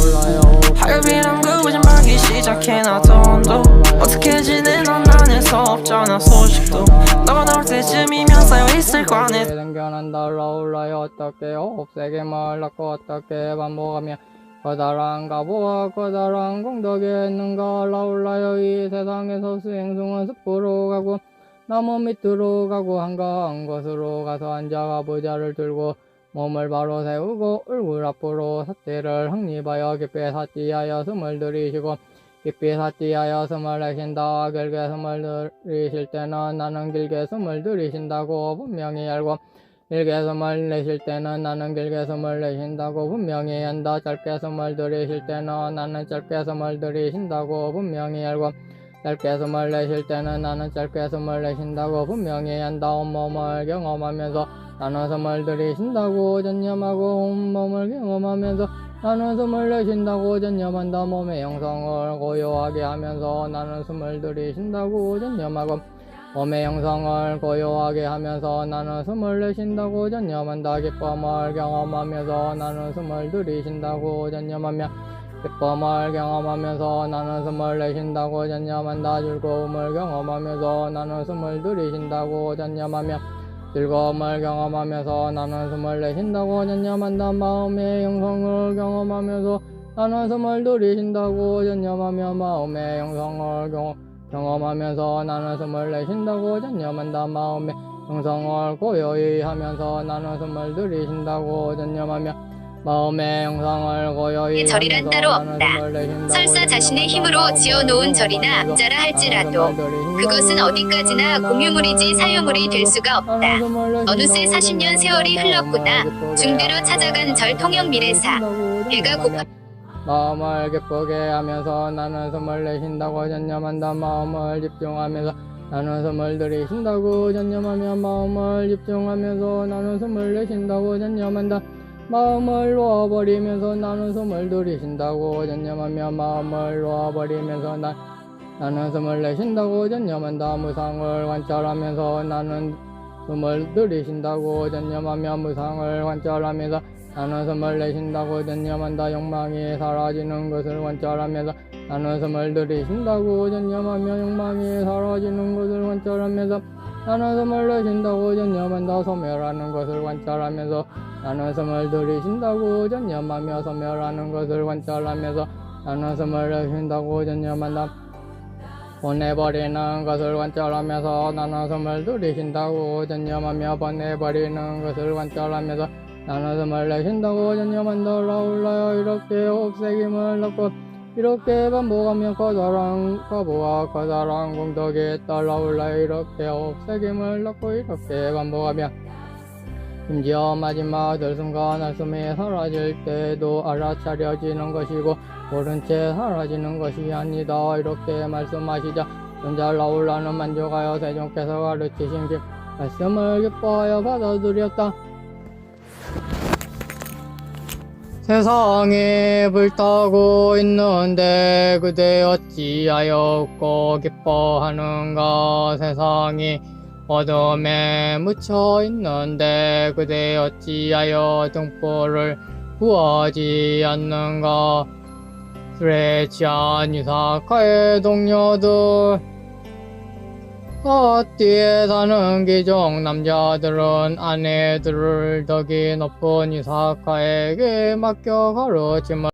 날아올라요. 하엽이랑 그부진 방기 시작해 나 돈도. 어떻게 지내 넌 안에서 없잖아 소식도. 너가 나올 때쯤이면 쌓여있을 거 아네 생겨난 날아올라요. 어떻게 없애게 말랐고 어떻게 반복하며 커다란 가보와 커다란 공덕에 있는가 올라올라요. 이 세상에서 수행승은 숲으로 가고 나무 밑으로 가고 한가한 곳으로 가서 앉아가 보자를 들고 몸을 바로 세우고 얼굴 앞으로 사태를 확립하여 깊이 사띠하여 숨을 들이쉬고 깊이 사띠하여 숨을 내쉰다. 길게 숨을 들이쉴 때는 나는 길게 숨을 들이쉰다고 분명히 알고 길게 숨을 내쉴 때는 나는 길게 숨을 내쉰다고 분명히 한다. 짧게 숨을 들이쉴 때는 나는 짧게 숨을 들이쉰다고 분명히 알고 짧게 숨을 내쉴 때는 나는 짧게 숨을 내쉰다고 분명히 한다. 온몸을 경험하면서 나는 숨을 들이쉰다고 전념하고 온몸을 경험하면서 나는 숨을 내쉰다고 전념한다. 몸의 형성을 고요하게 하면서 나는 숨을 들이쉰다고 전념하고 몸의 형성을 고요하게 하면서 나는 숨을 내쉰다고 전념한다. 기쁨을 경험하면서 나는 숨을 들이쉰다고 전념하며 기쁨을 경험하면서 나는 숨을 내쉰다고 전념한다. 즐거움을 경험하면서 나는 숨을 들이쉰다고 전념하며 즐거움을 경험하면서 나는 숨을 내쉰다고 전념한다 마음의 형성을 경험하면서 나는 숨을 들이쉰다고 전념하며 마음의 형성을 경, 경험하면서 나는 숨을 내쉰다고 전념한다 마음의 형성을 고요히 하면서 나는 숨을 들이쉰다고 전념하며 마음의 형상을 고요히 절이란 따로 없다. 설사 자신의. 힘으로 지어놓은 절이나 앞자라 할지라도 그것은 어디까지나. 공유물이지 사유물이 될 수가 없다. 어느새 40년 세월이 흘렀구나. 중대로 찾아간 절 통영 미래사. 배가 고파 마음을 기쁘게 하면서 나는 숨을 내쉰다고 전념한다 마음을 집중하면서 나는 숨을 들이쉰다고 전념하며 마음을 집중하면서 나는 숨을 내쉰다고 전념한다 마음을 놓아버리면서 나는 숨을 들이쉰다고 전념하며 마음을 놓아버리면서 나, 나는 숨을 내쉰다고 전념한다. 무상을 관찰하면서 나는 숨을 들이쉰다고 전념하며 무상을 관찰하면서 나는 숨을 내쉰다고 전념한다. 욕망이 사라지는 것을 관찰하면서 나는 숨을 들이쉰다고 전념하며 욕망이 사라지는 것을 관찰하면서 숨을 내쉰다고 전념한다 소멸하는 것을 관찰하면서 나는 숨을 들이쉰다고 전념하며 소멸하는 것을 관찰하면서 숨을 내쉰다고 전념한다 보내버리는 것을 관찰하면서 나는 숨을 들이쉰다고 전념하며 보내버리는 것을 관찰하면서 나는 숨을 내쉰다고 전념한다 올라올라요 이렇게 없애김을 넣고 이렇게 반복하며 커다란 과부와 커다란 공덕에 따라올라요 이렇게 없애김을 넣고 이렇게 반복하며 심지어 마지막 들숨과 날숨이 사라질 때도 알아차려지는 것이고 모른 채 사라지는 것이 아니다. 이렇게 말씀하시자 혼자 나올라는 만족하여 세종께서 가르치신 길 말씀을 기뻐하여 받아들였다 세상에 불타고 있는데 그대 어찌하여 웃고 기뻐하는가 세상이 어둠에 묻혀 있는데 그대 어찌하여 등불을 구하지 않는가. 술에 취한 유사카의 동료들 어디에 사는 기종 남자들은 아내들을 덕이 높은 유사카에게 맡겨 가르침을